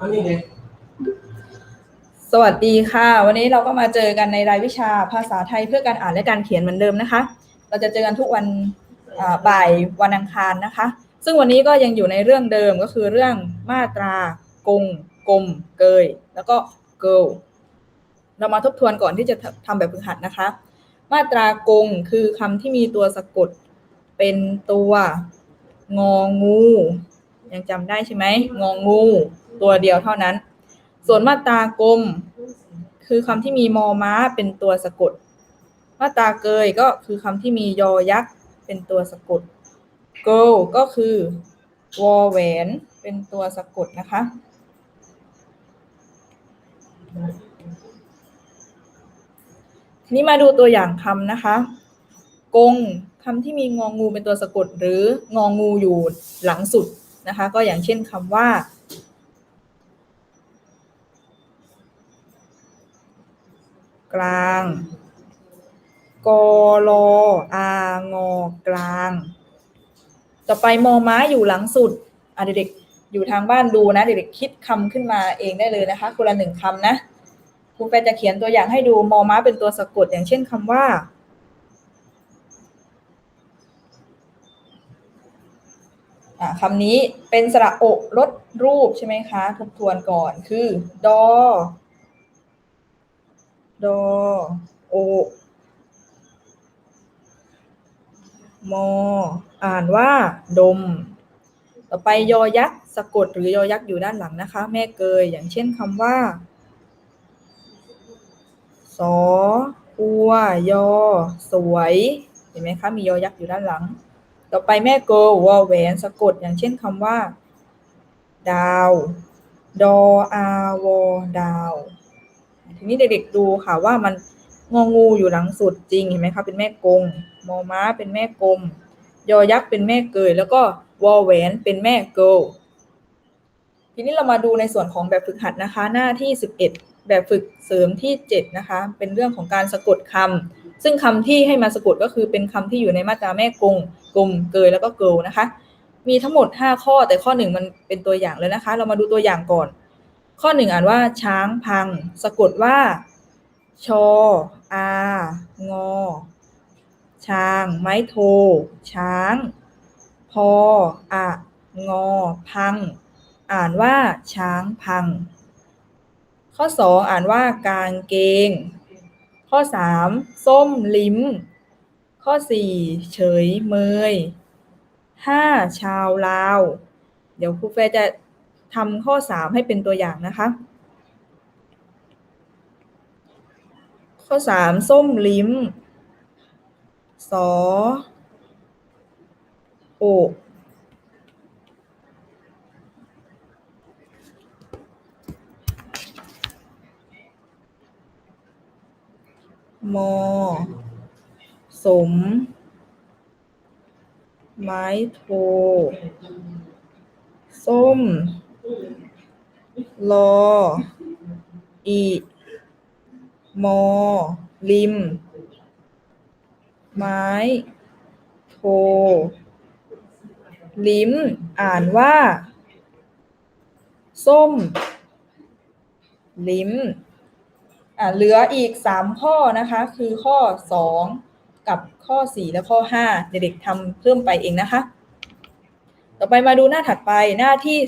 อันนี้ไงสวัสดีค่ะ วันนี้เราก็มาเจอกันในรายวิชาภาษาไทยเพื่อการอ่านและการเขียนเหมือนเดิมนะคะ เราจะเจอกันทุกวันอ่าบ่ายวันอังคารนะคะ ซึ่งวันนี้ก็ยังอยู่ในเรื่องเดิมก็คือเรื่องมาตรากงกลมเกย แล้วก็เกิลเรามาทบทวนก่อนที่จะทำแบบฝึกหัดนะคะ มาตรากงคือคำที่มีตัวสะกดเป็นตัวงองู ยังจำได้ใช่ไหมงองู ตัวเดียวเท่านั้น ส่วนมาตรากลม คือคำที่มีมอม้าเป็นตัวสะกด มาตราเกยก็คือคำที่มียอยักษ์เป็นตัวสะกด girl ก็คือวอแหวนเป็นตัวสะกดนะคะทีนี้มาดูตัวอย่างคำนะคะ กงคำที่มีงองงูเป็นตัวสะกดหรืององูอยู่หลังสุดนะคะ ก็อย่างเช่นคำว่า กลางกอลออางอกลาง ต่อไปมอม้าอยู่หลังสุดอะเด็กๆอยู่ทางบ้านดูนะ เด็กๆคิดคำขึ้นมาเองได้เลยนะคะคนละหนึ่งคำนะครูแปรจะเขียนตัวอย่างให้ดูมอม้าเป็นตัวสะกดอย่างเช่นคำว่า คำนี้เป็นสระโอกลดรูปใช่ไหมคะ ทบทวนก่อนคือ ดอ ดอโอ มอ อ่านว่า ดม ต่อไปยอยักษ์สะกดหรือยอยักษ์อยู่ด้านหลังนะคะ แม่เกย อย่างเช่นคำว่า สออัวยอ สวย เห็นไหมคะ มียอยักษ์อยู่ด้านหลัง ต่อไปแม่เกลวอแหวนสะกดอย่างเช่นคำว่า ดาว ดออาวอดาว ทีนี้เด็กๆดูค่ะว่ามันงองูอยู่หลังสุดจริงเห็นไหมคะเป็นแม่กงมอม้าเป็นแม่กลม ยอยักษ์เป็นแม่เกย แล้วก็วอแหวนเป็นแม่เกิลทีนี้เรามาดูในส่วนของแบบฝึกหัดนะคะ หน้าที่ 11 แบบฝึกเสริมที่ 7 นะคะ เป็นเรื่องของการสะกดคำซึ่งคำที่ให้มาสะกดก็คือเป็นคำที่อยู่ในมาตราแม่กงกลมเกยแล้วก็เกิลนะคะ มีทั้งหมด 5 ข้อแต่ข้อ 1 มันเป็นตัวอย่างเลยนะคะ เรามาดูตัวอย่างก่อน ข้อ1อ่านว่า ช้างพัง สะกดว่า ชออางอ ช้าง ไม้โท ช้าง พออะงอ พัง อ่านว่า ช้างพัง ข้อ2อ่านว่ากางเกง ข้อ3ส้มลิ้ม ข้อ4เฉยเมย 5. ชาวลาว เดี๋ยวครูแฟจะ ทำข้อ 3 ให้เป็นตัวอย่างนะคะ ข้อ 3 ส้มลิ้ม สอ โอกมอ สม ไม้โท ส้ม ลออีมอ ลิม ไม้ โท ลิ้ม อ่านว่า ส้ม ลิ้ม อ่าเหลืออีก3ข้อนะคะ คือข้อ2กับข้อ4และข้อ5เด็กๆทำเพิ่มไปเองนะคะ ต่อไปมาดูหน้าถัดไปหน้าที่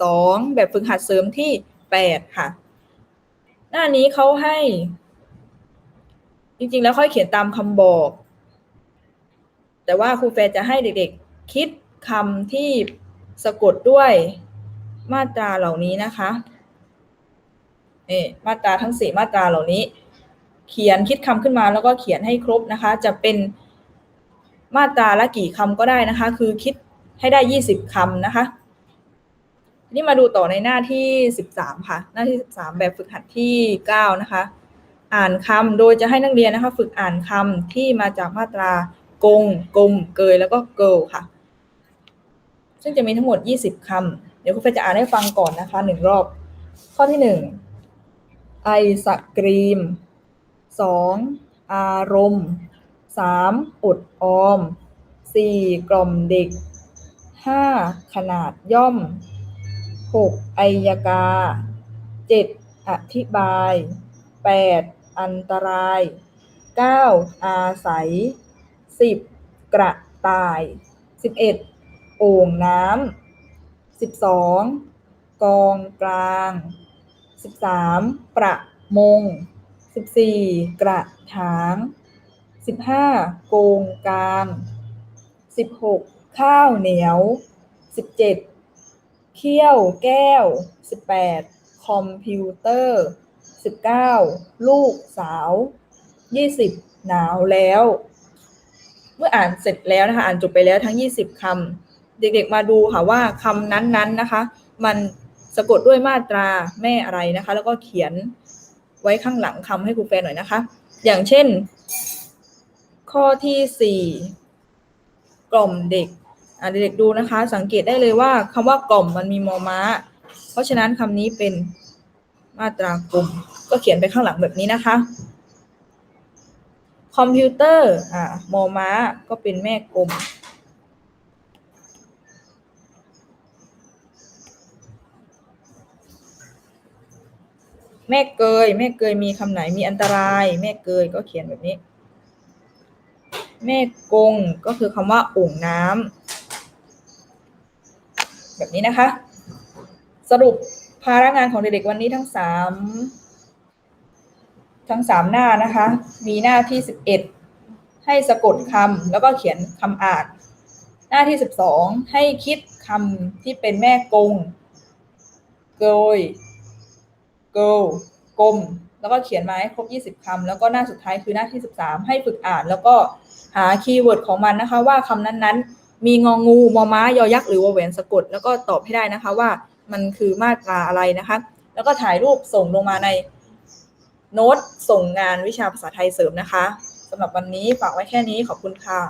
12 แบบฝึกหัดเสริมที่ 8 ค่ะ หน้านี้เขาให้ จริงๆ แล้วค่อยเขียนตามคำบอก แต่ว่าครูแฟจะให้เด็กๆ คิดคำที่สะกดด้วยมาตราเหล่านี้นะคะนี่มาตราทั้งสี่มาตราเหล่านี้ เขียนคิดคำขึ้นมาแล้วก็เขียนให้ครบนะคะ จะเป็นมาตราละกี่คำก็ได้นะคะ คือคิด ให้ได้ยี่สิบคำนะคะ นี่มาดูต่อในหน้าที่สิบสามค่ะ หน้าที่สิบสามแบบฝึกหัดที่เก้านะคะ อ่านคำโดยจะให้นักเรียนนะคะ ฝึกอ่านคำที่มาจากมาตรากงกลมเกยแล้วก็เกิลค่ะ ซึ่งจะมีทั้งหมด20คำเดี๋ยวครูเฟยจะอ่านให้ฟังก่อนนะคะหนึ่งรอบ ข้อที่1ไอศกรีม 2. องอารมณ์ 3. อดออม 4. กล่อมเด็ก 5. ขนาดย่อมหกไอยกาเจ็ดอธิบายแปดอันตรายเก้าอาศัยสิบกระต่ายสิบเอ็ดโอ่งน้ำสิบสองกองกลางสิบสามประมงสิบสี่กระถางสิบห้าโกงกลางสิบหก ข้าวเหนียวสิบเจ็ดเขี้ยวแก้ว18คอมพิวเตอร์19ลูกสาว20หนาวแล้ว เมื่ออ่านเสร็จแล้วนะคะ อ่านจบไปแล้วทั้ง20คำเด็กๆมาดูค่ะว่าคำนั้นๆนะคะ มันสะกดด้วยมาตราแม่อะไรนะคะ แล้วก็เขียนไว้ข้างหลังคำให้ครูแฟนหน่อยนะคะ อย่างเช่น ข้อที่4กล่อมเด็ก เด็กๆดูนะคะ สังเกตได้เลยว่าคำว่ากล่อมมันมีมอม้า เพราะฉะนั้นคำนี้เป็นมาตรากลมก็เขียนไปข้างหลังแบบนี้นะคะ คอมพิวเตอร์อ่ามอม้าก็เป็นแม่กลมแม่เกย แม่เกยมีคำไหนมีอันตราย แม่เกยก็เขียนแบบนี้ แม่กงก็คือคำว่าโอ่งน้ำ แบบนี้นะคะ สรุปภาระงานของเด็กๆวันนี้ทั้งสามทั้งสามหน้านะคะ มีหน้าที่สิบเอ็ดให้สะกดคำแล้วก็เขียนคำอ่าน หน้าที่สิบสองให้คิดคำที่เป็นแม่กงเกยเกลกลม แล้วก็เขียนมาให้ครบ 20คำแล้วก็หน้าสุดท้ายคือหน้าที่ 13 ให้ฝึกอ่าน แล้วก็หาคีย์เวิร์ดของมันนะคะ ว่าคำนั้นๆ มีงองูมอม้ายอยักษ์หรือวแหวนสะกด แล้วก็ตอบให้ได้นะคะว่ามันคือมาตราอะไรนะคะ แล้วก็ถ่ายรูปส่งลงมาในโน้ตส่งงานวิชาภาษาไทยเสริมนะคะสำหรับวันนี้ฝากไว้แค่นี้ขอบคุณค่ะ